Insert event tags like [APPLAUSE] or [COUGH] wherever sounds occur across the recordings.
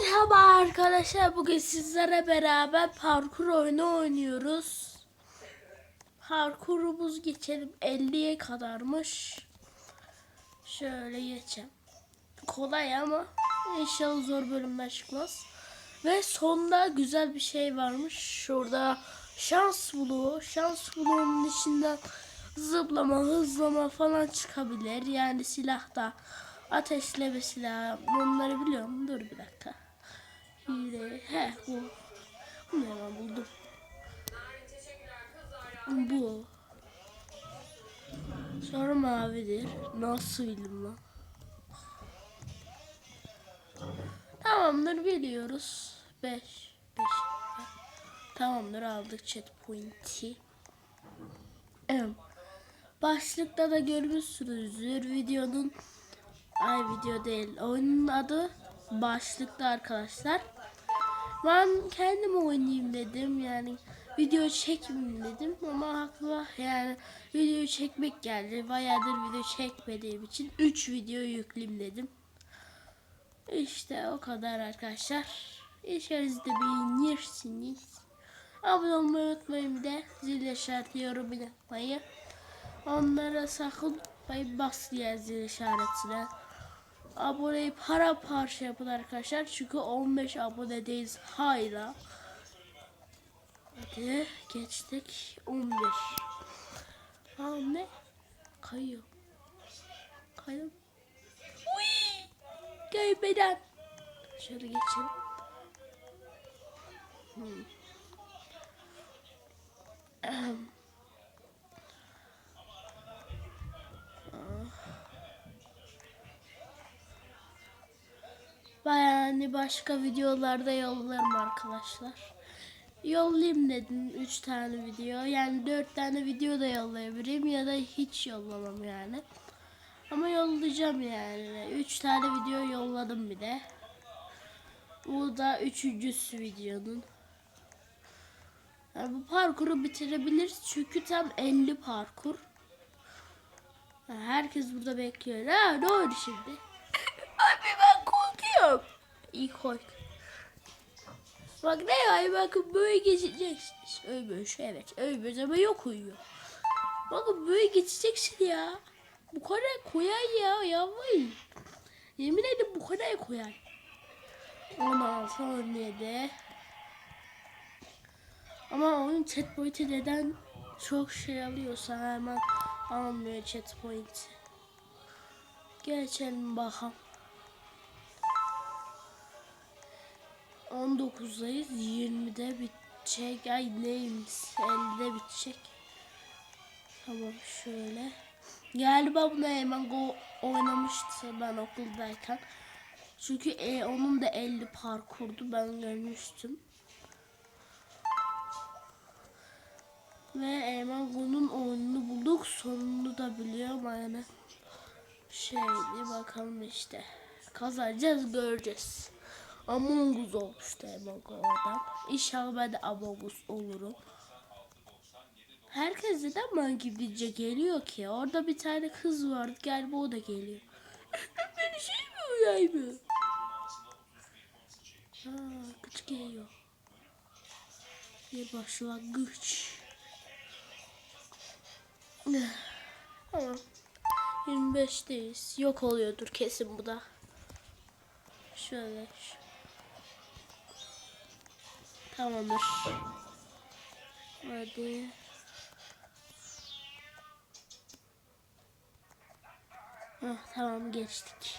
Merhaba arkadaşlar. Bugün sizlere beraber parkur oyunu oynuyoruz. Parkurumuz geçelim 50'ye kadarmış. Şöyle geçelim. Kolay ama inşallah zor bölümler çıkmaz. Ve sonda güzel bir şey varmış. Şurada şans buluğu. Şans buluğunun içinden zıplama, hızlama falan çıkabilir. Yani silahta ateşleme silahı. Bunları biliyorum. Dur bir dakika. Hile. He bu. Bunu hemen buldum. Bu. Sonra mavidir. Nasıl bildim lan? Tamamdır biliyoruz. 5 5 Tamamdır aldık chat point'i. Evet. Başlıkta da görmüşsünüzdür videonun ay video değil oyunun adı başlıkta arkadaşlar. Ben kendim oynayayım dedim yani video çekmeyeyim dedim ama aklıma yani video çekmek geldi. Bayağıdır video çekmediğim için 3 video yükleyeyim dedim. İşte o kadar arkadaşlar. İçerizde beğenirsiniz. Abone olmayı unutmayın bir de zil işareti yorum yapmayı. Onlara sakın unutmayın bas diye zil işaretine. Aboneyi para parça yapın arkadaşlar. Çünkü 15 abonedeyiz hala. Hadi geçtik 11. Aa ne? Kayıyor. Kayıyor. Uy! Gelmeden. Şöyle geçelim. Hmm. Ben yani başka videolarda yollarım arkadaşlar. Yollayayım dedim 3 tane video. Yani 4 tane video da yollayabilirim ya da hiç yollamam yani. Ama yollayacağım yani. 3 tane video yolladım bir de. Bu da üçüncüsü videonun. Yani bu parkuru bitirebiliriz çünkü tam 50 parkur. Ha, Herkes burada bekliyor. Ha ne oldu şimdi? İyi kork. Bak ne var bakın böyle geçeceksiniz. Ölmüş evet ölmüş ama yok uyuyor. Bakın böyle geçeceksin ya. Bu kadar koyar ya yavrum. Yemin ederim bu kadar koyar. 16, 17. Ama onun chat boyutu neden çok şey alıyorsa hemen almıyor chat boyutu. Geçelim bakalım. 19'dayız. 20'de bitecek. Ay neymiş? 50'de bitecek. Tamam şöyle. Galiba buna hemen go oynamıştı ben okuldayken. Çünkü e, onun da 50 parkurdu ben görmüştüm. Ve Eymen bunun oyununu bulduk. Sonunu da biliyorum yani. Şeydi bakalım işte. Kazanacağız göreceğiz. Among Us olmuştu Among oradan. İnşallah ben de Among Us olurum. Herkes neden ben gidince geliyor ki? Orada bir tane kız vardı. Galiba o da geliyor. [LAUGHS] Beni şey mi uyayım? Ha, güç geliyor. Bir başlangıç. Tamam. 25'teyiz. Yok oluyordur kesin bu da. Şöyle. Tamamdır. Hadi. Hah, tamam geçtik.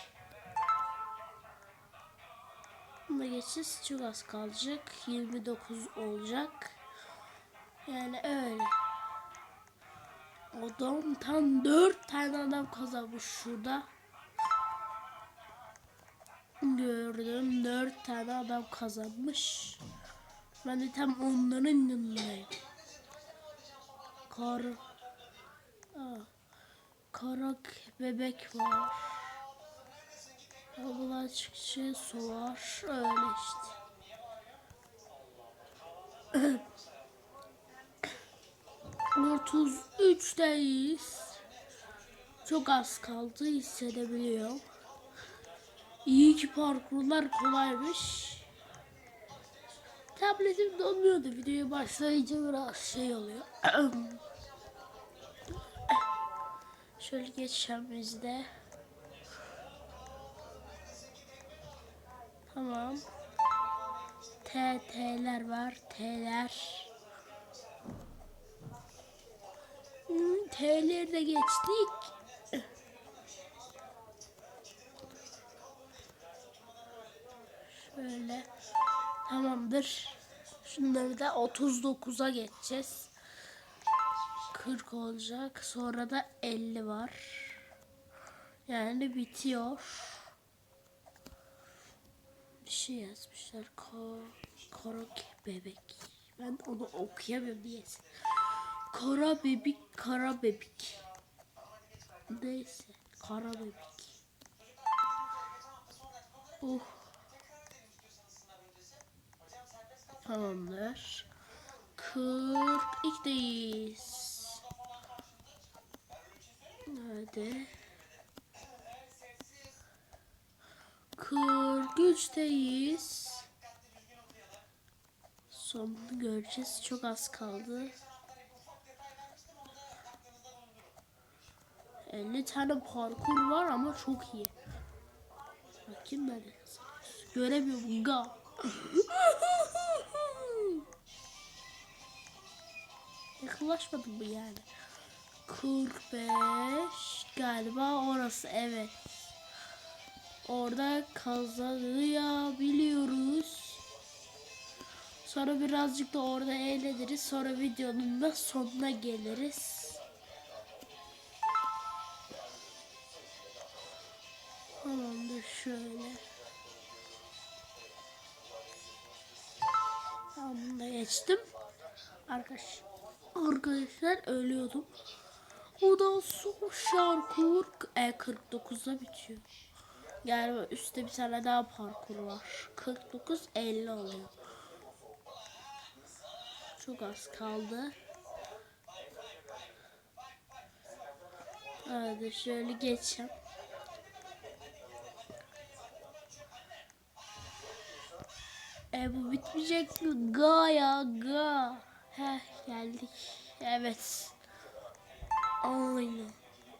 Bunda geçeceğiz. Çok az kalacak. 29 olacak. Yani öyle. Adam tam 4 tane adam kazanmış şurada. Gördüm 4 tane adam kazanmış. Ben de tam onların yanındayım. Kar... Karak bebek var. Abla çıkışı su var. Öyle işte. Otuz üçteyiz. Çok az kaldı hissedebiliyorum. İyi ki parkurlar kolaymış. Tabletim donmuyordu. Videoya başlayınca biraz şey oluyor. [CLEARS THROAT] Şöyle geçeceğim bizde. Tamam. T, T'ler var. T'ler. Hmm, T'leri de geçtik. Şöyle. Tamamdır. Şunları da 39'a geçeceğiz. 40 olacak. Sonra da 50 var. Yani bitiyor. Bir şey yazmışlar. Ko Koroke bebek. Ben onu okuyamıyorum niyeyse. Kara bebek, kara bebek. Neyse. Kara bebek. Uh. Tamamdır. 42'deyiz. Hadi. 43'teyiz. Sonunu göreceğiz. Çok az kaldı. 50 tane parkur var ama çok iyi. Bakayım nerede yazılıyor. Göremiyorum. Ga. [LAUGHS] Yakınlaşmadım mı yani? 45 galiba orası evet. Orada kazanabiliyoruz. Sonra birazcık da orada eğleniriz. Sonra videonun da sonuna geliriz. Tamamdır şöyle. Tamam bunu da geçtim. Arkadaş, arkadaşlar ölüyordum. Ondan sonra şarkur e, 49'da bitiyor. Yani üstte bir tane daha parkur var. 49 50 oluyor. Çok az kaldı. Hadi şöyle geçeceğim. E bu bitmeyecek mi? Ga ya ga. Heh geldik. Evet. Aynen.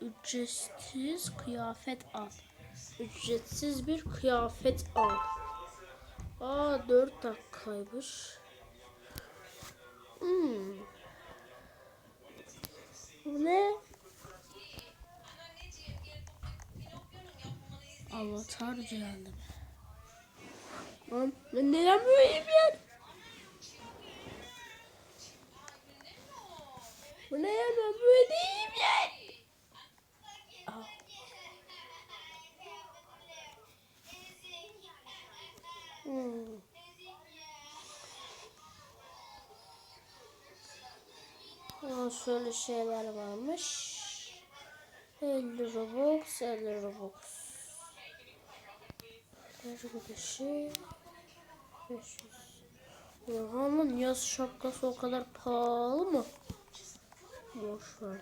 Ücretsiz kıyafet al. Ücretsiz bir kıyafet al. Aa 4 dakikaymış. Hmm. Ne? Avatar cehennemi. Lan ben neden böyleyim ya? Bu ne ya ben. Hmm. Şöyle şeyler varmış. 50 Robux, 50 Robux. Arkadaşı 500. Orhan'ın yaz şapkası o kadar pahalı mı? Boş ver.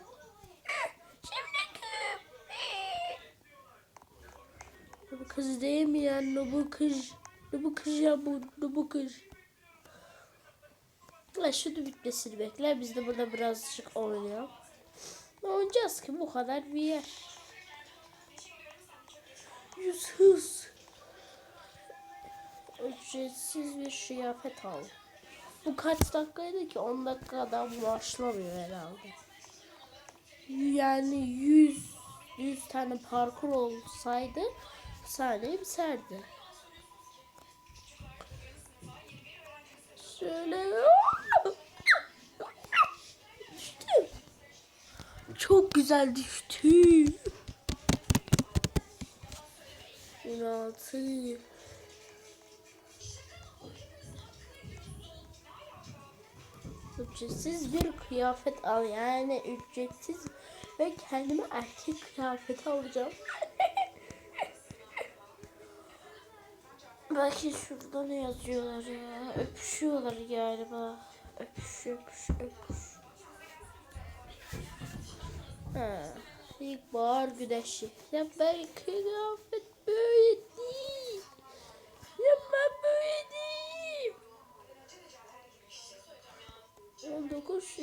Bu kız değil mi ya? Ne bu kız? Bu kız ya bu? Bu kız? Ya şunu bitmesini bekle. Biz de burada birazcık oynayalım. Ne oynayacağız ki bu kadar bir yer. Yüz hız. Ücretsiz bir kıyafet al. Bu kaç dakikaydı ki? 10 dakikadan başlamıyor herhalde. Yani 100 100 tane parkur olsaydı saniye biterdi. Şöyle düştüm. Çok güzel düştüm. 16 Ücretsiz bir kıyafet al yani ücretsiz ve kendime erkek kıyafeti alacağım. Belki şurada ne yazıyorlar ya? Öpüşüyorlar galiba. Öpüş, öpüş, öpüş. Ha, ilkbahar güneşi. Ya belki kıyafet böyle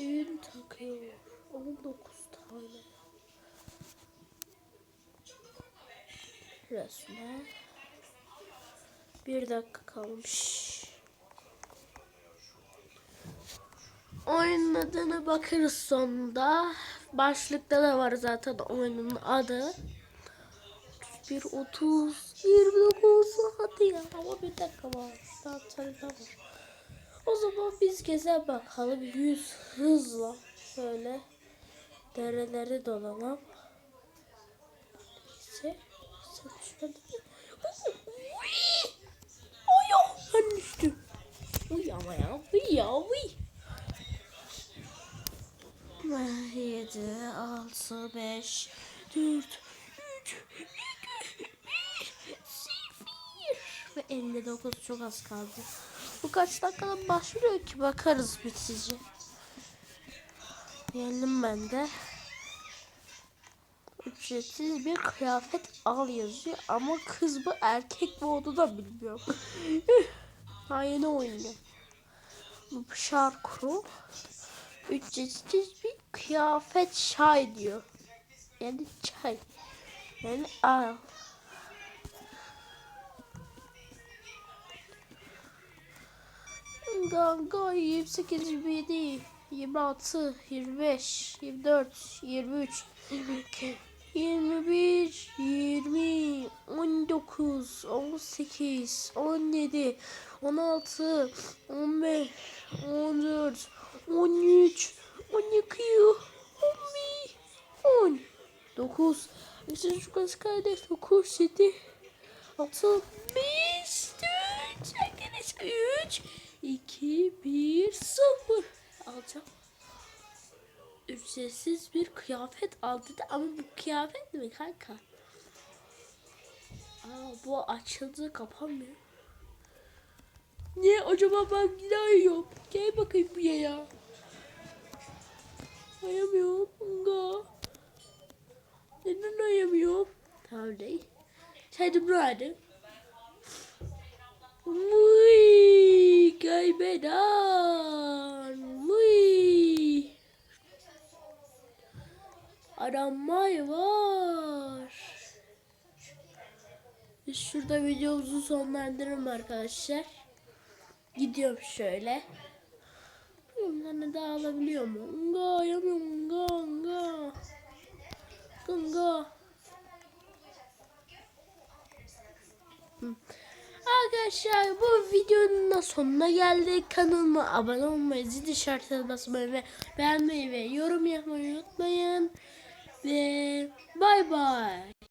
19 ün takıyor. 19 tane. Resmen. Bir dakika kalmış. Oyunun adına bakarız sonunda. Başlıkta da var zaten oyunun adı. 31, 30, 29 hadi ya ama bir dakika var. Daha tarihte var. O zaman biz gezer bakalım yüz hızla şöyle dereleri dolanalım. Neyse. Sen. Ay ya ben düştüm. Uy ama ya. Uy ya uy. 7, 6, 5, 4, 3, 2, 1, 0. Ve 59 çok az kaldı. Bu kaç dakikada başlıyor ki bakarız bitici. Diyelim ben de. Ücretsiz bir kıyafet al yazıyor ama kız bu erkek mi onu da bilmiyorum. [LAUGHS] Daha yeni oynuyor. Bu şarkı ücretsiz bir kıyafet çay diyor. Yani çay. Yani al. Ganga 28, 27, 26, 25, 24, 23, 22, 21, 20, 19, 18, 17, 16, 15, 14, 13, 12, 11, 10, 9, 3. kız kardeş 9, 7, 6, 5, 4, arkadaşlar 3, 2, 1, 0 alacağım. Ücretsiz bir kıyafet aldı da ama bu kıyafet mi kanka? Aa, bu açıldı kapanmıyor. Niye acaba ben yine ayıyorum? Gel bakayım buraya ya. Ayamıyorum. Nga. Neden ayamıyorum? Tamam değil. Sen hadi. Vıy kaybeden. Vıy. Aranmay var. Biz şurada videomuzu sonlandırırım arkadaşlar. Gidiyorum şöyle. Bunları da alabiliyor mu? Nga yapıyorum nga nga. Nga. Hı. Arkadaşlar bu videonun da sonuna geldik. Kanalıma abone olmayı, zil işaretine basmayı ve beğenmeyi ve yorum yapmayı unutmayın. Ve bay bay.